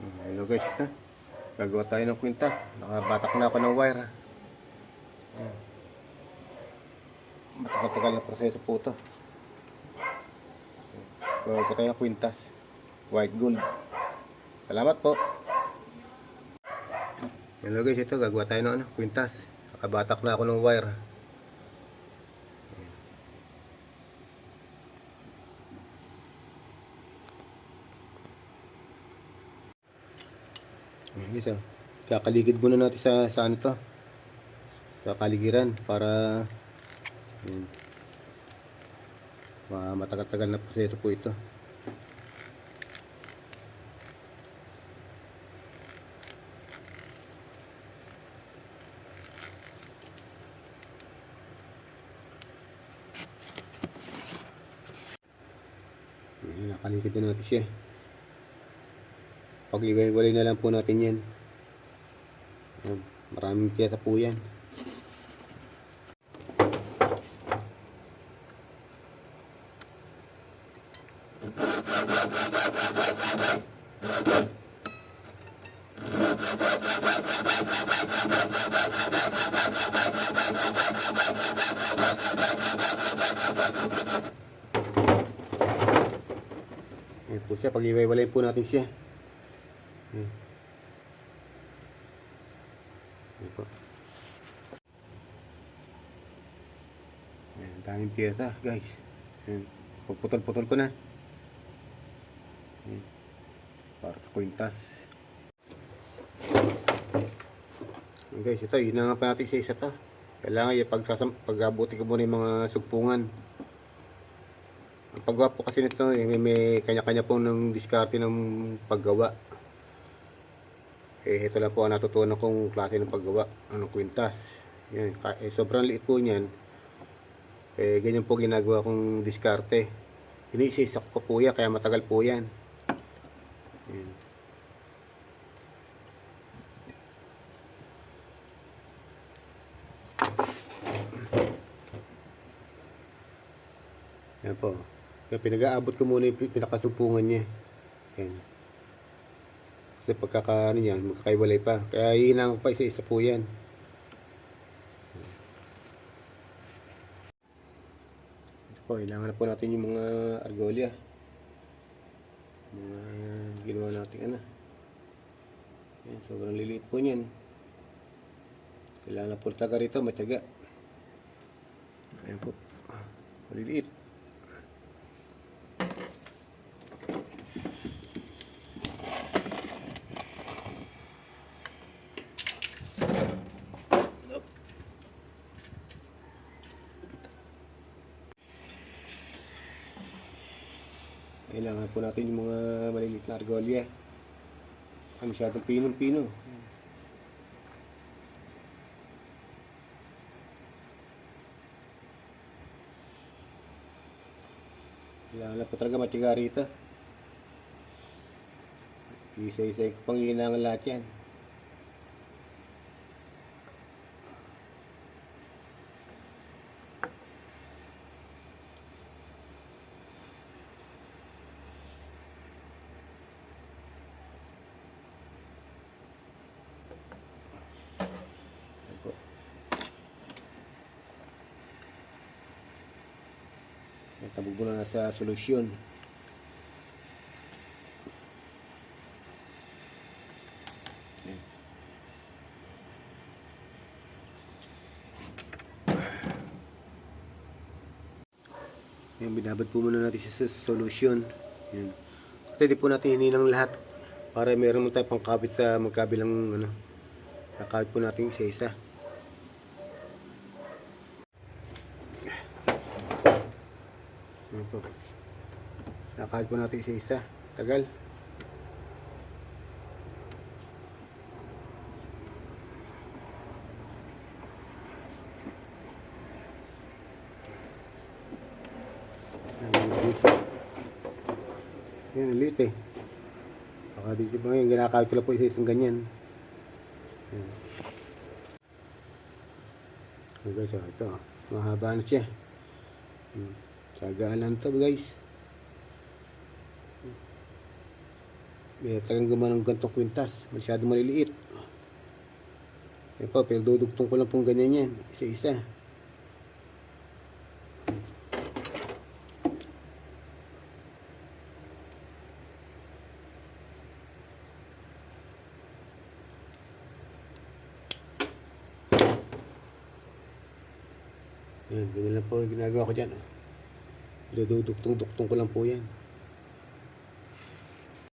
Hello guys, ito. Gagawa tayo ng kwintas. Nakabatak na ako ng wire. Hmm. Matagal na proseso po ito. Gagawa tayo ng kwintas. White gold. Salamat po. Hello guys, ito. Gagawa tayo ng ano, kwintas. Nakabatak na ako ng wire. Guys, oh. Kakaligid muna natin sa, sa ano to. Sa kaligiran para yun, ma- matagal-tagal na proseso po ito. Ayan, nakaligid na natin siya. Pag-iwalay na lang po natin yan. Maraming piyesa po yan. Ayan po siya, pag-iwalay po natin siya. Ayan. Ayan po. Ayan, daming piyesa, guys. Ayan. Pagputol-putol ko na. Ayan. Para sa kwintas. Ayan, guys, ito, hinanga pa natin sa isa to. Kailangan yung pagsasam, pag-abuti ko muna yung mga sugpungan. Ang paggawa po kasi nito, eh, may, may kanya-kanya po ng diskarte ng paggawa. Eh, ito lang po ang natutunan kong klase ng paggawa, anong kwintas. Yan, eh, sobrang liit po niyan. Eh, ganyan po ginagawa kong diskarte. Iniisisak ko po yan, kaya matagal po yan. Yan. Yan po. Kaya pinag-aabot ko muna yung pi- pinakasumpungan niya. Yan. Kasi pagkaka ano yan, magkakaiwalay pa. Kaya hihinang pa isa-isa po yan. Ito po, kailangan na po natin yung mga argolia. Mga ginawa natin ano. Yan, sobrang liliit po niyan. Kailangan na po taga rito, matyaga. Ayan po. Maliliit. Kailangan po natin yung mga maliliit na argolya. Ang masyadong pinong-pino. Kailangan na po talaga matyaga rito. Isa-isa ko pang hinangan lahat yan. Ayan po. Mo na sa solusyon. Ayan. Binabad po muna natin siya sa solusyon. Ayan. Pwede po natin hininang lahat para meron mo tayo pangkabit sa magkabilang ano. Nakabit po natin isa-isa. Ayan po. Nakabit po natin isa-isa. Tagal. Yan, liit eh. Baka dito ba ngayon, ginakawit ko lang po isa isang ganyan. Yan. So guys, oh, ito. oh. Mahaba na siya. Hmm. Sagaan lang to guys. Eh, talagang gumawa ng gantong kwintas. Masyado maliliit. Yan po, pero dudugtong ko lang pong ganyan yan. Isa-isa. Yan, ganyan lang po ginagawa ko dyan. Oh. Dudugtong-duktong ko lang po yan.